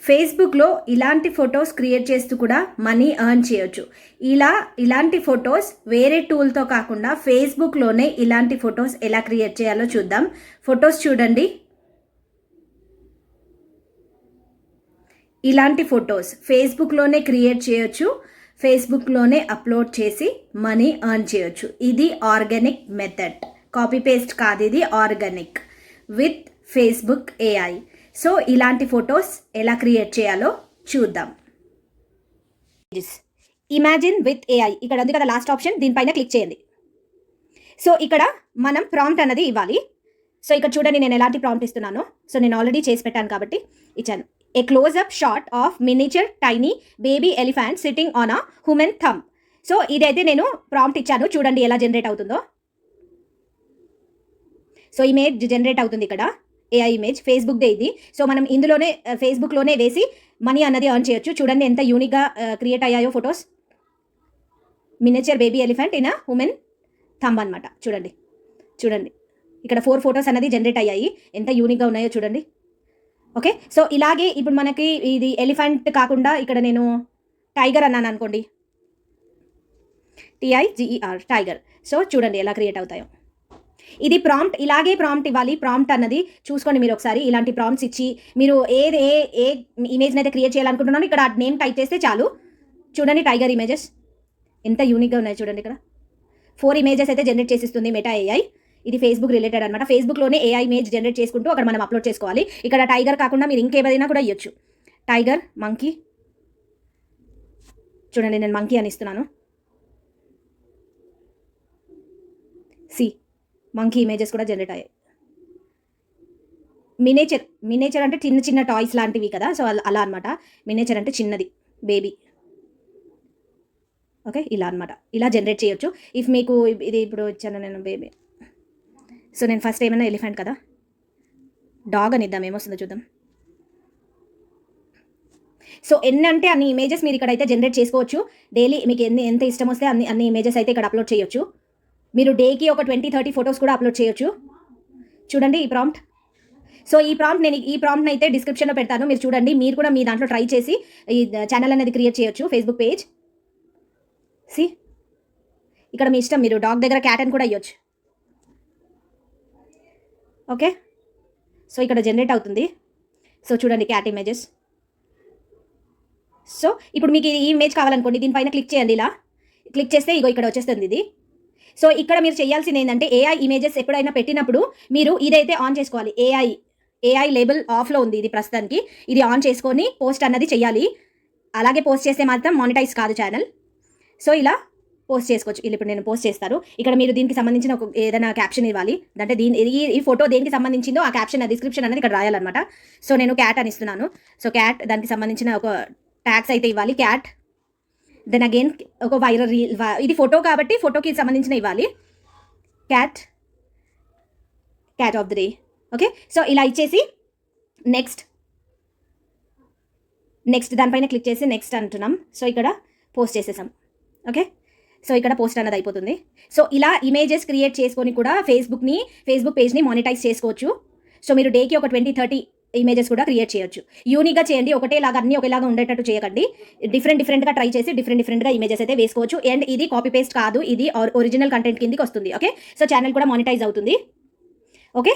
ఫేస్బుక్లో ఇలాంటి photos create చేస్తూ కూడా మనీ ఎర్న్ చేయొచ్చు. ఇలా ఇలాంటి ఫొటోస్ వేరే టూల్తో కాకుండా ఫేస్బుక్లోనే ఇలాంటి ఫొటోస్ ఎలా క్రియేట్ చేయాలో చూద్దాం. ఫొటోస్ చూడండి. ఇలాంటి ఫొటోస్ ఫేస్బుక్లోనే క్రియేట్ చేయొచ్చు. ఫేస్బుక్లోనే అప్లోడ్ చేసి మనీ ఎర్న్ చేయొచ్చు. ఇది ఆర్గానిక్ మెథడ్. కాపీ పేస్ట్ కాదు ఇది organic. With Facebook AI. So ఇలాంటి ఫొటోస్ ఎలా క్రియేట్ చేయాలో చూద్దాం. ఇమాజిన్ విత్ ఏఐ ఇక్కడ ఉంది కదా లాస్ట్ ఆప్షన్ దీనిపైన క్లిక్ చేయండి. సో ఇక్కడ మనం ప్రాంప్ట్ అన్నది ఇవ్వాలి. సో ఇక్కడ చూడండి నేను ఎలాంటి ప్రాంప్ట్ ఇస్తున్నానో. సో నేను ఆల్రెడీ చేసి పెట్టాను కాబట్టి ఇచ్చాను. A closeup shot of miniature tiny baby elephant sitting on a human thumb so ఇదైతే నేను ప్రాంప్ట్ ఇచ్చాను. చూడండి ఎలా జనరేట్ అవుతుందో. సో ఇమేజ్ జనరేట్ అవుతుంది ఇక్కడ. ఏఐ ఇమేజ్ ఫేస్బుక్దే ఇది. సో మనం ఇందులోనే uh, ఫేస్బుక్లోనే వేసి మనీ అన్నది ఎర్న్ చేయొచ్చు. చూడండి ఎంత యూనిక్గా క్రియేట్ uh, అయ్యాయో photos miniature baby elephant in human thumb అనమాట చూడండి. చూడండి. ఇక్కడ ఫోర్ ఫొటోస్ అనేది జనరేట్ అయ్యాయి. ఎంత యూనిక్గా ఉన్నాయో చూడండి. ఓకే సో ఇలాగే ఇప్పుడు మనకి ఇది ఎలిఫెంట్ కాకుండా ఇక్కడ నేను టైగర్ అన్నాను అనుకోండి. టిఐజిఈఆర్ టైగర్ సో చూడండి ఎలా క్రియేట్ అవుతాయో. ఇది ప్రాంప్ట్ ఇలాగే ప్రాంప్ట్ ఇవ్వాలి. ప్రాంప్ట్ అన్నది చూసుకోండి మీరు ఒకసారి. ఇలాంటి ప్రాంప్ట్స్ ఇచ్చి మీరు ఏది ఏ ఏ ఇమేజ్ని అయితే క్రియేట్ చేయాలనుకుంటున్నాను ఇక్కడ నేమ్ టైప్ చేస్తే చాలు. చూడండి టైగర్ ఇమేజెస్ ఎంత యూనిక్గా ఉన్నాయి చూడండి ఇక్కడ. ఫోర్ ఇమేజెస్ అయితే జనరేట్ చేసిస్తుంది మెటా ఏఐ ఇది ఫేస్బుక్ రిలేటెడ్ అనమాట ఫేస్బుక్లోనే ఏఐ ఇమేజ్ జనరేట్ చేసుకుంటూ అక్కడ మనం అప్లోడ్ చేసుకోవాలి. ఇక్కడ టైగర్ కాకుండా మీరు ఇంకేమైనా కూడా ఇవ్వచ్చు టైగర్ మంకీ చూడండి నేను మంకీ అని ఇస్తున్నాను. సి మంకీ ఇమేజెస్ కూడా జనరేట్ అయ్యాయి. మినేచర్ మినేచర్ అంటే చిన్న చిన్న టాయ్స్ లాంటివి కదా సో అలా అనమాట మినేచర్ అంటే చిన్నది బేబీ ఓకే ఇలా అనమాట ఇలా జనరేట్ చేయొచ్చు. ఇఫ్ మీకు ఇది ఇప్పుడు ఇచ్చాను నేను బేబీ సో నేను ఫస్ట్ ఏమైనా ఎలిఫెంట్ కదా? డాగ్ అని ఇద్దాం ఏమొస్తుందో చూద్దాం. సో ఎన్ని అంటే అన్ని ఇమేజెస్ మీరు ఇక్కడ అయితే జనరేట్ చేసుకోవచ్చు. డైలీ మీకు ఎన్ని ఎంత ఇష్టం వస్తే అన్ని అన్ని ఇమేజెస్ అయితే ఇక్కడ అప్లోడ్ చేయొచ్చు. మీరు డేకి ఒక ట్వంటీ థర్టీ ఫొటోస్ కూడా అప్లోడ్ చేయొచ్చు. చూడండి ఈ ప్రాంప్ట్. సో ఈ ప్రాంప్ట్ నేను ఈ ప్రాంప్ట్ అయితే డిస్క్రిప్షన్లో పెడతాను. మీరు చూడండి మీరు కూడా మీ దాంట్లో ట్రై చేసి ఈ ఛానల్ అనేది క్రియేట్ చేయొచ్చు ఫేస్బుక్ పేజ్ సి ఇక్కడ మీ ఇష్టం మీరు డాగ్ దగ్గర క్యాట్ అని కూడా ఇవ్వచ్చు ఓకే? సో ఇక్కడ జనరేట్ అవుతుంది. సో చూడండి క్యాట్ ఇమేజెస్ సో ఇప్పుడు మీకు ఈ ఇమేజ్ కావాలనుకోండి దీనిపైన క్లిక్ చేయండి ఇలా. క్లిక్ చేస్తే ఇగో ఇక్కడ వచ్చేస్తుంది ఇది. సో ఇక్కడ మీరు చేయాల్సింది ఏంటంటే ఏఐ ఇమేజెస్ ఎప్పుడైనా పెట్టినప్పుడు మీరు ఇదైతే ఆన్ చేసుకోవాలి. ఏఐ ఏఐ లేబుల్ ఆఫ్లో ఉంది ఇది ప్రస్తుతానికి. ఇది ఆన్ చేసుకొని పోస్ట్ అన్నది చేయాలి. అలాగే పోస్ట్ చేస్తే మాత్రం మానిటైజ్ కాదు ఛానల్ సో ఇలా పోస్ట్ చేసుకోవచ్చు. ఇలా ఇప్పుడు నేను పోస్ట్ చేస్తారు ఇక్కడ మీరు దీనికి సంబంధించిన ఒక ఏదైనా క్యాప్షన్ ఇవ్వాలి. అంటే దీని ఈ ఈ ఫోటో దేనికి సంబంధించిందో ఆ క్యాప్షన్ డిస్క్రిప్షన్ అనేది ఇక్కడ రాయాలన్నమాట. సో నేను క్యాట్ అని ఇస్తున్నాను. సో క్యాట్ దానికి సంబంధించిన ఒక ట్యాగ్స్ అయితే ఇవ్వాలి. క్యాట్ దెన్ అగైన్ ఒక వైరల్ రీల్ ఇది ఫోటో కాబట్టి ఫోటోకి సంబంధించిన ఇవ్వాలి. Cat cat of the day okay so ఇలా ఇచ్చేసి నెక్స్ట్ నెక్స్ట్ దానిపైన క్లిక్ చేసి నెక్స్ట్ అంటున్నాం. సో ఇక్కడ పోస్ట్ చేసేసాం. ఓకే సో ఇక్కడ పోస్ట్ అన్నది అయిపోతుంది. సో ఇలా ఇమేజెస్ క్రియేట్ చేసుకొని కూడా ఫేస్బుక్ని ఫేస్బుక్ పేజ్ని మానిటైజ్ చేసుకోవచ్చు. సో మీరు డేకి ఒక ట్వంటీ థర్టీ ఇమేజెస్ కూడా క్రియేట్ చేయొచ్చు. యూనిక్గా చేయండి ఒకటేలాగా అన్ని ఒకేలాగా ఉండేటట్టు చేయకండి. డిఫరెంట్ డిఫరెంట్గా ట్రై చేసి డిఫరెంట్ డిఫరెంట్గా ఇమేజెస్ అయితే వేసుకోవచ్చు. అండ్ ఇది కాపీ పేస్ట్ కాదు ఇది ఒరిజినల్ కంటెంట్ కిందకి వస్తుంది. ఓకే సో ఛానల్ కూడా మానిటైజ్ అవుతుంది. ఓకే